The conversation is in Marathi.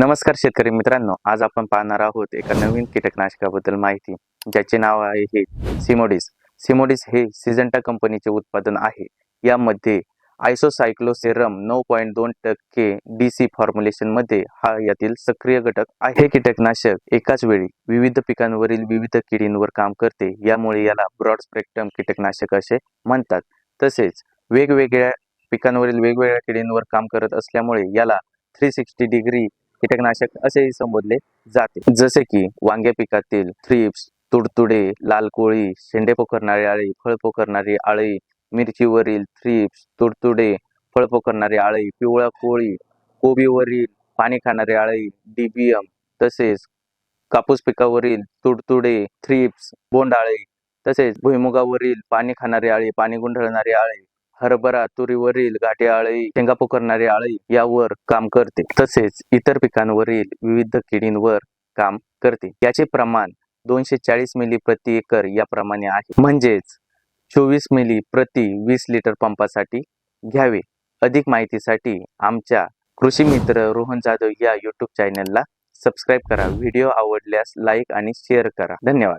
नमस्कार शेतकरी मित्रांनो आज आपण पाहणार आहोत एका नवीन कीटकनाशकाबद्दल माहिती ज्याचे नाव आहे हे सिमोडिस. सिमोडिस हे सिजंटा कंपनीचे उत्पादन आहे. यामध्ये आयसोसायक्लोसेरम नऊ पॉईंट दोन टक्के डी सी फॉर्म्युलेशनमध्ये हा यातील सक्रिय घटक आहे. हे कीटकनाशक एकाच वेळी विविध पिकांवरील विविध किडींवर काम करते. यामुळे याला ब्रॉड स्पेक्ट्रम कीटकनाशक असे म्हणतात. तसेच वेगवेगळ्या पिकांवरील वेगवेगळ्या किडींवर काम करत असल्यामुळे याला थ्री सिक्स्टी डिग्री कीटकनाशक असेही संबोधले जाते. जसे की वांग्या पिकातील थ्रिप्स तुडतुडे लाल कोळी शेंडे पोखरणारी आळी फळ पोखरणारी आळी मिरचीवरील थ्रिप्स तुडतुडे फळ पोखरणारी आळी पिवळा कोळी कोबीवरील पाणी खाणारी आळी डीबीएम तसेच कापूस पिकावरील तुडतुडे थ्रिप्स बोंडाळी तसेच भुईमुगावरील पाणी खाणारी आळी पाणी गुंढळणारी आळी हरभरा तुरीवरील गाठी आळी शेंगा पोखरणारी आळी यावर काम करते. तसेच इतर पिकांवरील विविध किडींवर काम करते. याचे प्रमाण दोनशे चाळीस मिली प्रति एकर याप्रमाणे आहे. म्हणजेच चोवीस मिली प्रति वीस लिटर पंपासाठी घ्यावे. अधिक माहितीसाठी आमच्या कृषी मित्र रोहन जाधव या यूट्यूब चॅनलला सबस्क्राईब करा. व्हिडिओ आवडल्यास लाईक आणि शेअर करा. धन्यवाद.